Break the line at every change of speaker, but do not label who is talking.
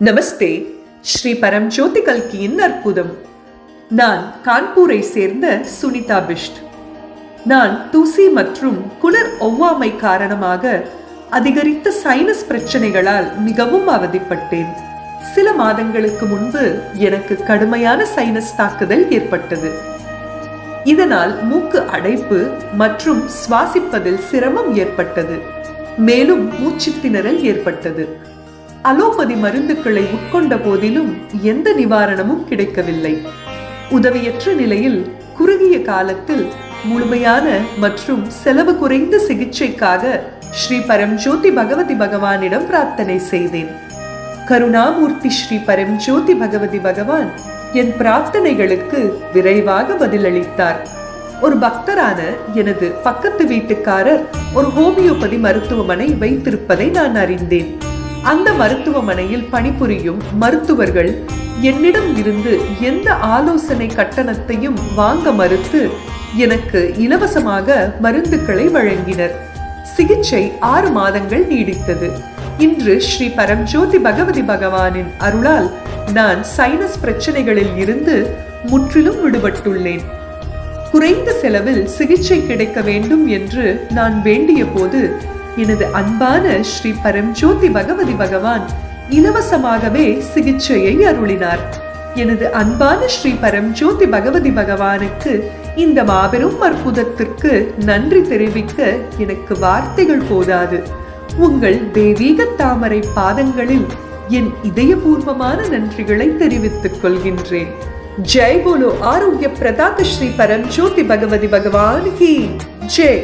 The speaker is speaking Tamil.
நமஸ்தே. ஸ்ரீ பரம்ஜோதி கல்கியின் அற்புதம். நான் கான்பூரை சேர்ந்த சுனிதா பிஷ்ட் நான் தூசி மற்றும் குளிர் ஒவ்வாமை காரணமாக அதிகரித்த சைனஸ் பிரச்சனைகளால் மிகவும் அவதிப்பட்டேன். சில மாதங்களுக்கு முன்பு எனக்கு கடுமையான சைனஸ் தாக்குதல் ஏற்பட்டது. இதனால் மூக்கு அடைப்பு மற்றும் சுவாசிப்பதில் சிரமம் ஏற்பட்டது. மேலும் மூச்சு திணறல் ஏற்பட்டது. அலோபதி மருந்துகளை உட்கொண்ட போதிலும் எந்த நிவாரணமும் கிடைக்கவில்லை. உதவியற்ற நிலையில் குறுகிய காலத்தில் முழுமையான மற்றும் செலவு குறைந்த சிகிச்சைக்காக ஸ்ரீ பரம்ஜோதி பகவதி பகவானிடம் பிரார்த்தனை செய்தேன். கருணாமூர்த்தி ஸ்ரீ பரம்ஜோதி பகவதி பகவான் என் பிரார்த்தனைகளுக்கு விரைவாக பதிலளித்தார். ஒரு பக்தரான எனது பக்கத்து வீட்டுக்காரர் ஒரு ஹோமியோபதி மருத்துவமனை வைத்திருப்பதை நான் அறிந்தேன். அந்த மருத்துவமனையில் பணிபுரியும் மருத்துவர்கள் என்னிடம் இருந்து எந்த ஆலோசனை கட்டணத்தையும் வாங்க மறுத்து எனக்கு இலவசமாக மருந்துகளை வழங்கினர். சிகிச்சை ஆறு மாதங்கள் நீடித்தது. இன்று ஸ்ரீ பரம்ஜோதி பகவதி பகவானின் அருளால் நான் சைனஸ் பிரச்சனைகளில் இருந்து முற்றிலும் விடுபட்டுள்ளேன். குறைந்த செலவில் சிகிச்சை கிடைக்க வேண்டும் என்று நான் வேண்டிய போது எனது அன்பான ஸ்ரீ பரம்ஜோதி பகவதி பகவான் இலவசமாகவே சிகிச்சையை அருளினார். எனது அன்பான ஸ்ரீ பரம்ஜோதி பகவதி பகவானுக்கு இந்த மாபெரும் அற்புதத்திற்கு நன்றி தெரிவிக்க எனக்கு வார்த்தைகள் போதாது. உங்கள் தெய்வீக தாமரை பாதங்களில் என் இதயபூர்வமான நன்றிகளை தெரிவித்துக் கொள்கின்றேன். ஜெய் போலோ ஆரோக்கிய பிரதாத ஸ்ரீ பரம்ஜோதி பகவதி பகவான் கி ஜெய்.